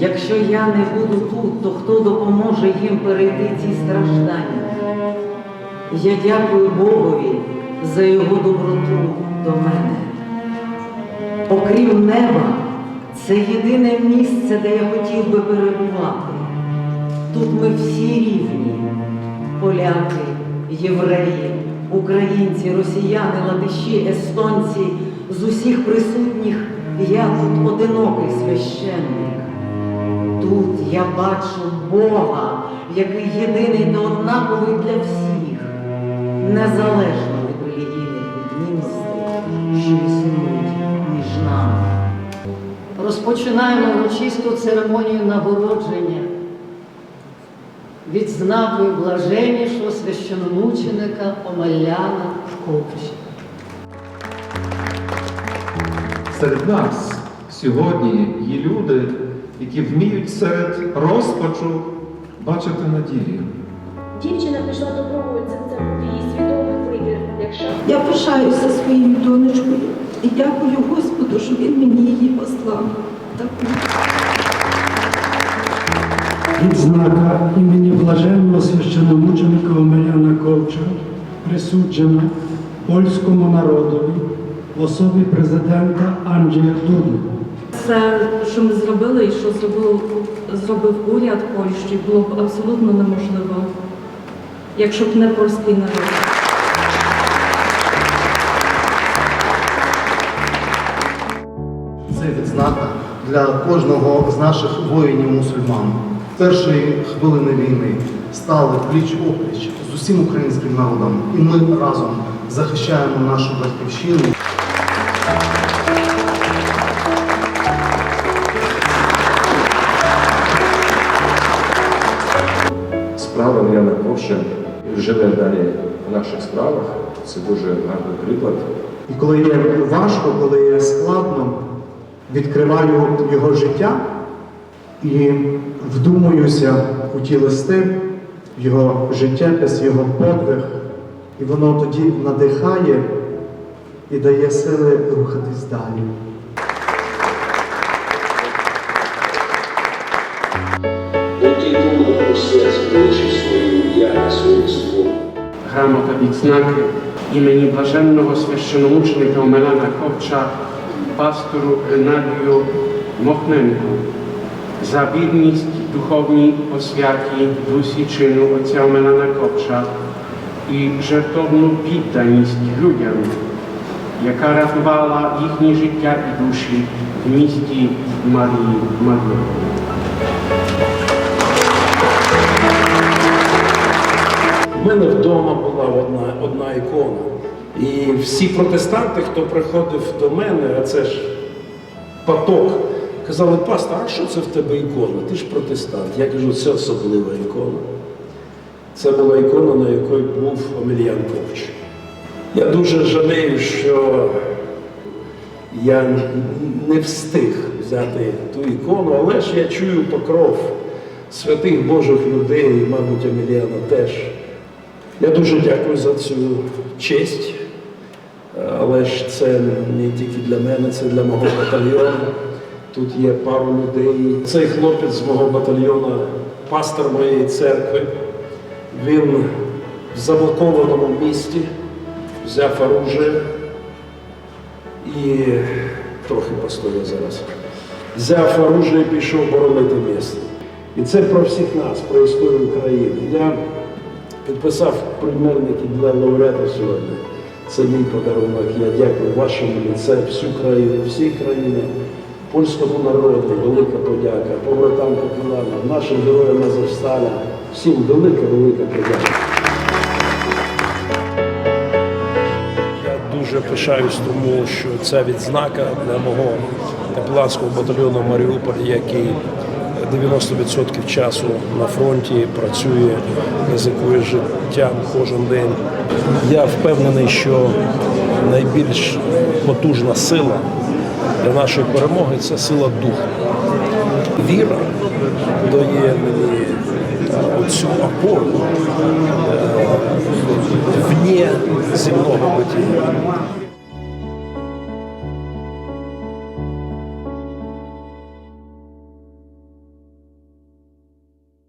Якщо я не буду тут, то хто допоможе їм перейти ці страждання? Я дякую Богові за його доброту до мене. Окрім неба, це єдине місце, де я хотів би перебувати. Тут ми всі рівні: поляки, євреї, українці, росіяни, латиші, естонці. З усіх присутніх я тут одинокий священник. Тут я бачу Бога, який єдиний та однаковий для всіх, незалежно від релігійних відмінностей, що існують між нами. Розпочинаємо урочисту церемонію нагородження відзнакою блаженнішого священомученика Омеляна Ковча. Серед нас сьогодні є люди, які вміють серед розпачу бачити надію. Дівчина пішла добровольцем, це був її свідомий вибір. Якщо Я пишаюся своєю донечкою і дякую Господу, що він мені її послав. Таку. Відзнака імені блаженного священомученика Омеляна Ковча присуджена польському народові в особі президента Анджея Дуди. Все, що ми зробили і що зробив, зробив уряд Польщі, було б абсолютно неможливо, якщо б не польський народ. Це відзнака для кожного з наших воїнів-мусульман. Першої хвилини війни стали пліч опліч з усім українським народом, і ми разом захищаємо нашу батьківщину. Справа живе далі в наших справах. Це дуже гарний приклад. І коли є важко, коли є складно, відкриваю його життя і вдумуюся у ті листи, в його життєпис, його подвиг, і воно тоді надихає і дає сили рухатись далі. Сполучить свою своє слово. Грамота відзнаки імені блаженного священомученика Омелана Ковча пастору Геннадію Мохненку за вірність духовній освяті дусі чину отця Омелана Ковча і жертовну відданість людям, яка рятувала їхні життя і душі в місті Марії Марії. У мене вдома була одна, одна ікона. І всі протестанти, хто приходив до мене, а це ж поток, казали, пастор, а що це в тебе ікона? Ти ж протестант. Я кажу, це особлива ікона. Це була ікона, на якій був Омельян Ковч. Я дуже жалею, що я не встиг взяти ту ікону, але ж я чую покров святих Божих людей, мабуть, Омельяна теж. Я дуже дякую за цю честь, але ж це не тільки для мене, це для мого батальйону. Тут є пару людей. Цей хлопець з мого батальйону, пастор моєї церкви, він в заблокованому місті взяв оружие і трохи постояв зараз. Взяв оружие і пішов боронити місто. І це про всіх нас, про історію України. Підписав примірники для лауреата сьогодні. Це мій подарунок. Я дякую вашому ліце, всю країну, всій країні, польському народу, велика подяка, побратам капеланам, нашим героям Азовсталя. Всім велика, велика подяка. Я дуже пишаюсь тому, що ця відзнака для мого капеланського батальйону Маріуполь, який 90% часу на фронті працює, ризикує життям кожен день. Я впевнений, що найбільш потужна сила для нашої перемоги це сила духу. Віра дає мені оцю опору е, вне земного битія.